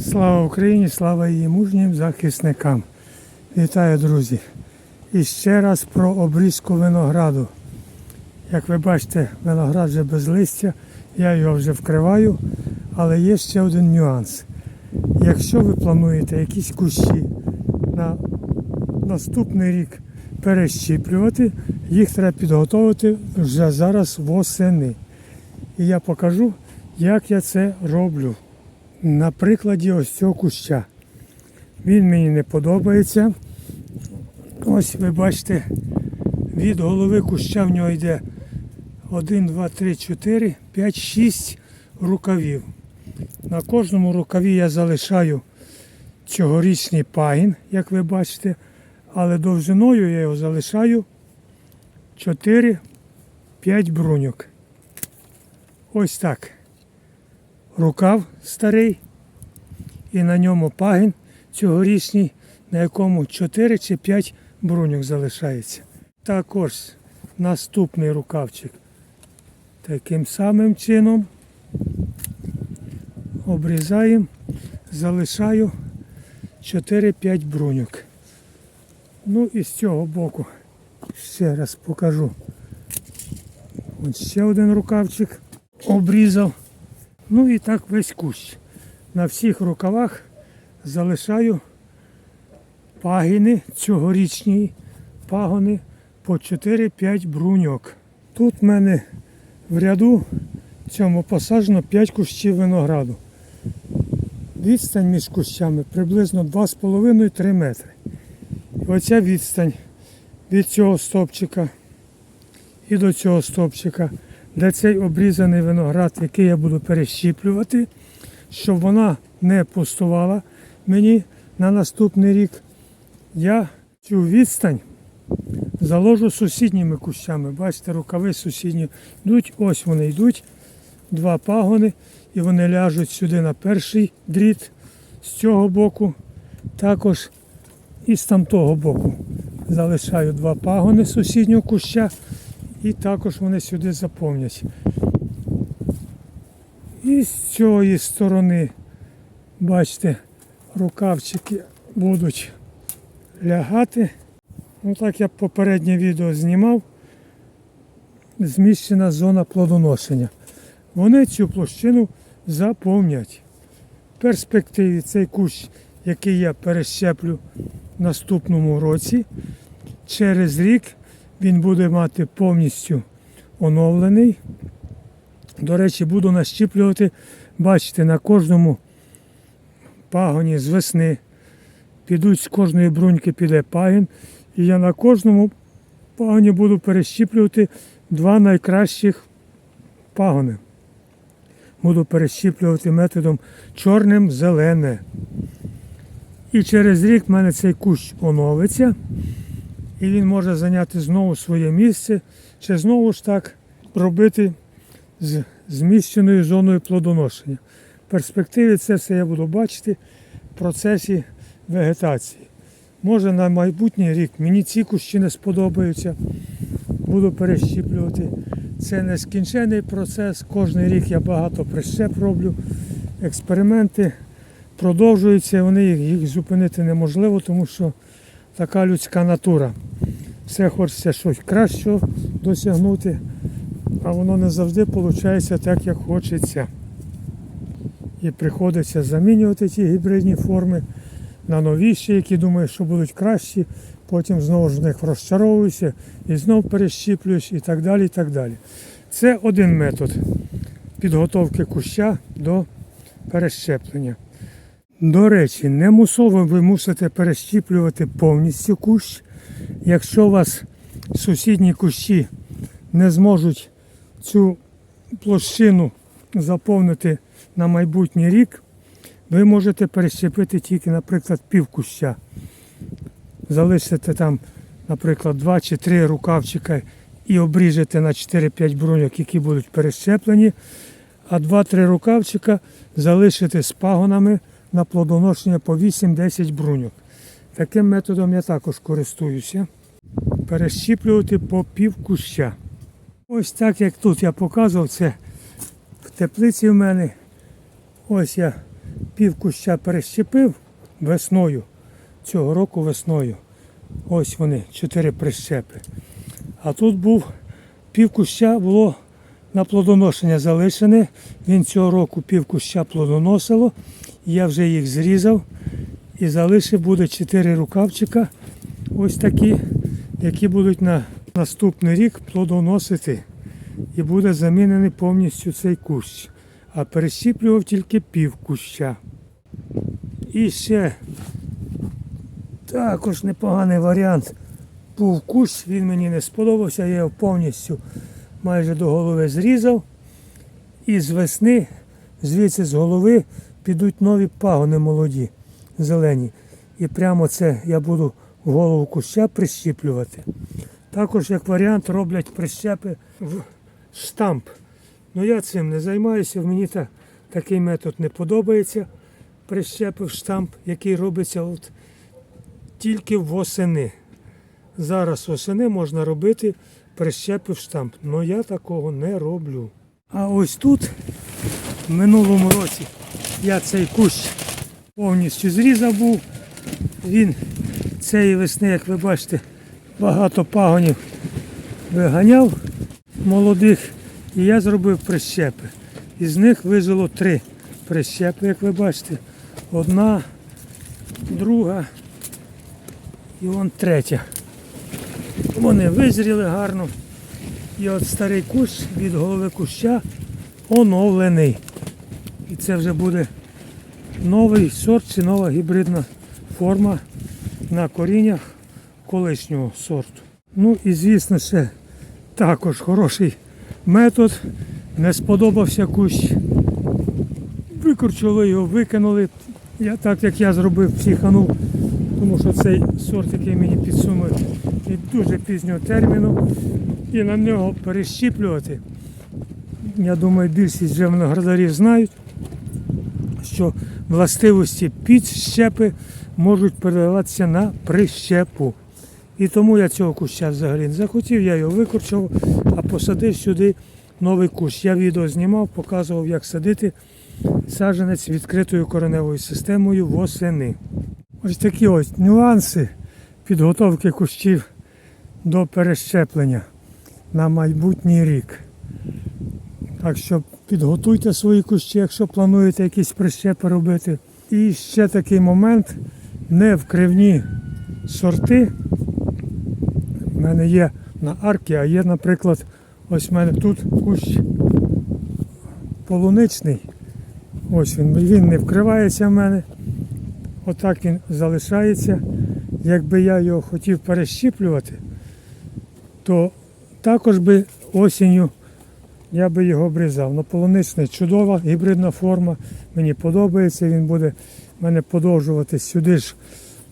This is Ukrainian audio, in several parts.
Слава Україні, слава її мужнім захисникам. Вітаю, друзі. І ще раз про обрізку винограду. Як ви бачите, виноград вже без листя, я його вже вкриваю, але є ще один нюанс. Якщо ви плануєте якісь кущі на наступний рік перещіплювати, їх треба підготовити вже зараз восени. І я покажу, як я це роблю. На прикладі ось цього куща. Він мені не подобається. Ось ви бачите, від голови куща в нього йде 1, 2, 3, 4, 5, 6 рукавів. На кожному рукаві я залишаю цьогорічний пагін, як ви бачите, але довжиною я його залишаю 4-5 бруньок. Ось так. Рукав старий і на ньому пагін цьогорічний, на якому 4 чи 5 бруньок залишається. Також наступний рукавчик. Таким самим чином обрізаємо, залишаю 4-5 бруньок. Ну і з цього боку ще раз покажу. Ось ще один рукавчик обрізав. Ну і так весь кущ. На всіх рукавах залишаю пагіни цьогорічні пагони по 4-5 бруньок. Тут в мене в ряду цьому посаджено 5 кущів винограду. Відстань між кущами приблизно 2,5-3 метри. І оця відстань від цього стовпчика і до цього стовпчика, де цей обрізаний виноград, який я буду перещіплювати, щоб вона не пустувала мені на наступний рік, я цю відстань заложу сусідніми кущами. Бачите, рукави сусідні йдуть, ось вони йдуть, два пагони, і вони ляжуть сюди на перший дріт з цього боку, також і з тамтого боку. Залишаю два пагони сусіднього куща і також вони сюди заповнять. І з цієї сторони, бачите, рукавчики будуть лягати. Ну так я попереднє відео знімав. Зміщена зона плодоношення. Вони цю площину заповнять. В перспективі цей кущ, який я перещеплю в наступному році, через рік він буде мати повністю оновлений. До речі, буду нащіплювати, бачите, на кожному пагоні з весни. Підуть з кожної бруньки піде пагін. І я на кожному пагоні буду перещіплювати два найкращих пагони. Буду перещіплювати методом чорним зелене. І через рік в мене цей кущ оновиться. І він може зайняти знову своє місце, чи знову ж так робити з зміщеною зоною плодоношення. В перспективі це все я буду бачити в процесі вегетації. Може на майбутній рік мені ці кущі не сподобаються, буду перещіплювати. Це нескінчений процес. Кожний рік я багато прищеп роблю. Експерименти продовжуються, вони їх, їх зупинити неможливо, тому що така людська натура. Все хочеться щось кращого досягнути, а воно не завжди виходить так, як хочеться. І приходиться замінювати ті гібридні форми на новіші, які думаю, що будуть кращі, потім знову ж в них розчаровуюся і знову перещіплююсь і так далі. і так далі. Це один метод підготовки куща до перещеплення. До речі, не мусово ви мусите перещіплювати повністю кущ. Якщо у вас сусідні кущі не зможуть цю площину заповнити на майбутній рік, ви можете перещепити тільки, наприклад, пів куща. Залишите там, наприклад, 2 чи 3 рукавчика і обріжете на 4-5 бруньок, які будуть перещеплені, а 2-3 рукавчика залишите з пагонами на плодоношення по 8-10 бруньок. Таким методом я також користуюся. Перещіплювати по пів куща. Ось так, як тут я показував, це в теплиці в мене. Ось я пів куща перещепив весною, цього року весною. Ось вони, чотири прищепи. А тут був пів куща було на плодоношення залишене. Він цього року пів куща плодоносило. Я вже їх зрізав і залишив буде чотири рукавчика. Ось такі, які будуть на наступний рік плодоносити. І буде замінений повністю цей кущ. А перещіплював тільки пів куща. І ще також непоганий варіант. Був кущ, він мені не сподобався, я його повністю майже до голови зрізав. І з весни, звідси з голови, підуть нові пагони молоді, зелені. І прямо це я буду голову куща прищіплювати. Також як варіант роблять прищепи в штамп. Ну я цим не займаюся, мені та, такий метод не подобається. Прищепи в штамп, який робиться от тільки восени. Зараз восени можна робити прищепи в штамп. але я такого не роблю. А ось тут, в минулому році, я цей кущ повністю зрізав був. Він цієї весни, як ви бачите, багато пагонів виганяв молодих. І я зробив прищепи. Із них вижило три прищепи, як ви бачите. Одна, друга і вон третя. Вони визріли гарно. І от старий кущ від голови куща оновлений. І це вже буде новий сорт чи нова гібридна форма на коріннях колишнього сорту. Ну і звісно ще також хороший метод. Не сподобався кущ. Викорчували його, викинули. Я так як я зробив, психанув, тому що цей сорт, який мені підсунули, від дуже пізнього терміну. І на нього перещіплювати. Я думаю, більшість вже виноградарів знають, що властивості підщепи можуть передаватися на прищепу. І тому я цього куща взагалі не захотів, я його викорчував, а посадив сюди новий кущ. Я відео знімав, показував, як садити саджанець відкритою кореневою системою восени. Ось такі ось нюанси підготовки кущів до перещеплення на майбутній рік. Так що підготуйте свої кущі, якщо плануєте якісь прищепи робити. І ще такий момент, не вкривні сорти. У мене є на аркі, а є, наприклад, ось в мене тут кущ полуничний. Ось він, він не вкривається в мене. Отак він залишається. Якби я його хотів перещіплювати, то також би осінню я би його обрізав. Но полуничний чудова гібридна форма. Мені подобається, він буде мене подовжуватись сюди ж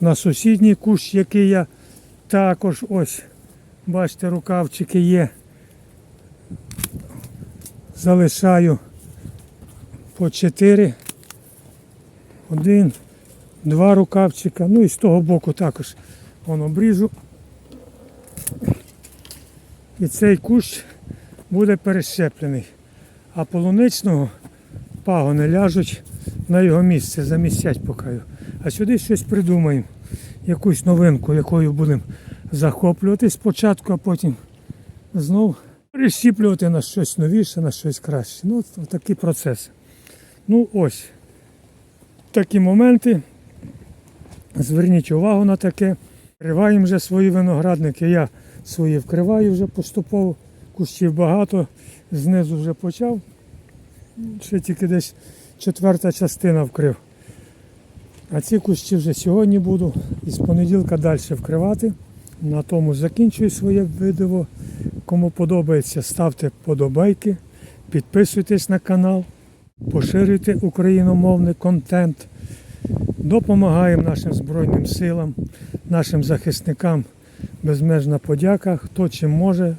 на сусідній кущ, який я також ось, бачите, рукавчики є. Залишаю по 4. Один, два рукавчика. Ну і з того боку також вон обріжу. І цей кущ буде перещеплений. А полуничного пагони ляжуть на його місце, замістять поки. А сюди щось придумаємо. Якусь новинку, якою будемо захоплюватись спочатку, а потім знов перещіплювати на щось новіше, на щось краще. Ну, от такі процеси. Ну ось такі моменти. Зверніть увагу на таке. Вкриваємо вже свої виноградники. Я свої вкриваю вже поступово. Кущів багато, знизу вже почав. Ще тільки десь четверта частина вкрив. А ці кущі вже сьогодні буду і з понеділка далі вкривати. На тому закінчую своє відео. Кому подобається, ставте подобайки, підписуйтесь на канал, поширюйте україномовний контент. Допомагаємо нашим Збройним силам, нашим захисникам. Безмежна подяка. Хто чим може,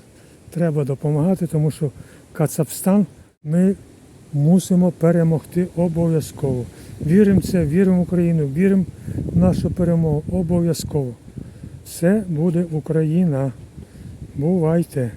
треба допомагати, тому що Кацапстан ми мусимо перемогти обов'язково. Віримо в це, віримо в Україну, віримо в нашу перемогу обов'язково. Все буде Україна. Бувайте!